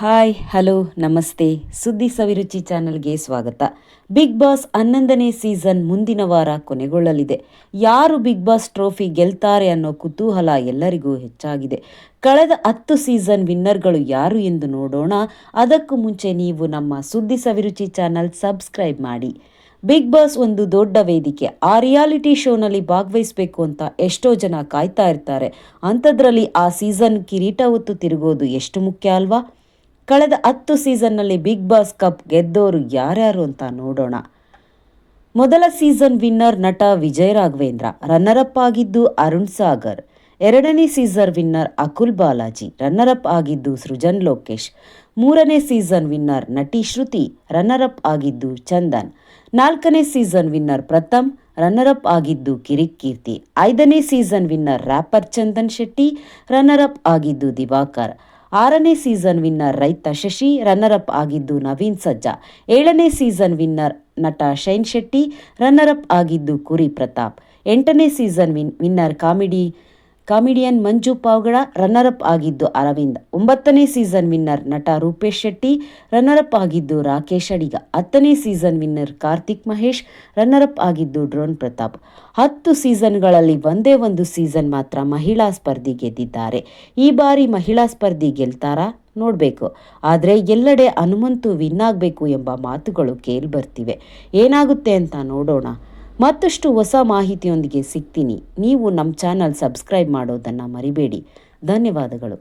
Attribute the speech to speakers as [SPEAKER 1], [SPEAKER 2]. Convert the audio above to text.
[SPEAKER 1] Hi, hello, ನಮಸ್ತೆ. ಸುದ್ದಿ ಸವಿರುಚಿ ಚಾನೆಲ್ಗೆ ಸ್ವಾಗತ. ಬಿಗ್ ಬಾಸ್ ಹನ್ನೊಂದನೇ ಸೀಸನ್ ಮುಂದಿನ ವಾರ ಕೊನೆಗೊಳ್ಳಲಿದೆ. ಯಾರು ಬಿಗ್ ಬಾಸ್ ಟ್ರೋಫಿ ಗೆಲ್ತಾರೆ ಅನ್ನೋ ಕುತೂಹಲ ಎಲ್ಲರಿಗೂ ಹೆಚ್ಚಾಗಿದೆ. ಕಳೆದ ಹತ್ತು ಸೀಸನ್ ವಿನ್ನರ್ಗಳು ಯಾರು ಎಂದು ನೋಡೋಣ. ಅದಕ್ಕೂ ಮುಂಚೆ ನೀವು ನಮ್ಮ ಸುದ್ದಿ ಸವಿರುಚಿ ಚಾನಲ್ ಸಬ್ಸ್ಕ್ರೈಬ್ ಮಾಡಿ. ಬಿಗ್ ಬಾಸ್ ಒಂದು ದೊಡ್ಡ ವೇದಿಕೆ. ಆ ರಿಯಾಲಿಟಿ ಶೋನಲ್ಲಿ ಭಾಗವಹಿಸಬೇಕು ಅಂತ ಎಷ್ಟೋ ಜನ ಕಾಯ್ತಾ ಇರ್ತಾರೆ. ಅಂಥದ್ರಲ್ಲಿ ಆ ಸೀಸನ್ ಕಿರೀಟ ಹೊತ್ತು ತಿರುಗೋದು ಎಷ್ಟು ಮುಖ್ಯ ಅಲ್ವಾ? ಕಳೆದ ಹತ್ತು ಸೀಸನ್ನಲ್ಲಿ ಬಿಗ್ ಬಾಸ್ ಕಪ್ ಗೆದ್ದೋರು ಯಾರ್ಯಾರು ಅಂತ ನೋಡೋಣ. ಮೊದಲ ಸೀಸನ್ ವಿನ್ನರ್ ನಟ ವಿಜಯ್ ರಾಘವೇಂದ್ರ ರನ್ನರ್ ಅಪ್ ಆಗಿದ್ದು ಅರುಣ್ ಸಾಗರ್, ಎರಡನೇ season winner Akul Balaji runner up ಆಗಿದ್ದು ಸೃಜನ್ ಲೋಕೇಶ್, ಮೂರನೇ ಸೀಸನ್ ವಿನ್ನರ್ ನಟಿ ಶ್ರುತಿ ರನ್ನರ್ ಅಪ್ ಆಗಿದ್ದು ಚಂದನ್, ನಾಲ್ಕನೇ season winner Pratham runner up ಆಗಿದ್ದು ಕಿರಿಕ್ ಕೀರ್ತಿ, ಐದನೇ season winner rapper Chandan Shetty runner up ಆಗಿದ್ದು ದಿವಾಕರ್. ಆರನೇ ಸೀಸನ್ ವಿನ್ನರ್ ರೈತ ಶಶಿ ರನ್ನರ್ ಅಪ್ ಆಗಿದ್ದು ನವೀನ್ ಸಜ್ಜಾ. ಏಳನೇ ಸೀಸನ್ ವಿನ್ನರ್ ನಟ ಶೈನ್ ಶೆಟ್ಟಿ ರನ್ನರ್ ಅಪ್ ಆಗಿದ್ದು ಕುರಿ ಪ್ರತಾಪ್. ಎಂಟನೇ season win, winner comedy comedian Manju Pavagada up ಆಗಿದ್ದು ಅರವಿಂದ್. ಒಂಬತ್ತನೇ ಸೀಸನ್ ವಿನ್ನರ್ ನಟ ರೂಪೇಶ್ ಶೆಟ್ಟಿ ರನ್ನರ್ ಅಪ್ ಆಗಿದ್ದು ರಾಕೇಶ್ ಅಡಿಗ. ಹತ್ತನೇ season winner Karthik Mahesh runner up ಆಗಿದ್ದು ಡ್ರೋನ್ ಪ್ರತಾಪ್. ಹತ್ತು ಸೀಸನ್ಗಳಲ್ಲಿ ಒಂದೇ ಒಂದು ಸೀಸನ್ ಮಾತ್ರ ಮಹಿಳಾ ಸ್ಪರ್ಧಿ ಗೆದ್ದಿದ್ದಾರೆ. ಈ ಬಾರಿ ಮಹಿಳಾ ಸ್ಪರ್ಧಿ ಗೆಲ್ತಾರಾ ನೋಡಬೇಕು. ಆದರೆ ಎಲ್ಲೆಡೆ ಹನುಮಂತು ವಿನ್ ಆಗಬೇಕು ಎಂಬ ಮಾತುಗಳು ಕೇಳಿಬರ್ತಿವೆ ಏನಾಗುತ್ತೆ ಅಂತ ನೋಡೋಣ. ಮತ್ತಷ್ಟು ಹೊಸ ಮಾಹಿತಿಯೊಂದಿಗೆ ಸಿಗ್ತೀನಿ. ನೀವು ನಮ್ಮ ಚಾನಲ್ ಸಬ್ಸ್ಕ್ರೈಬ್ ಮಾಡೋದನ್ನು ಮರಿಬೇಡಿ. ಧನ್ಯವಾದಗಳು.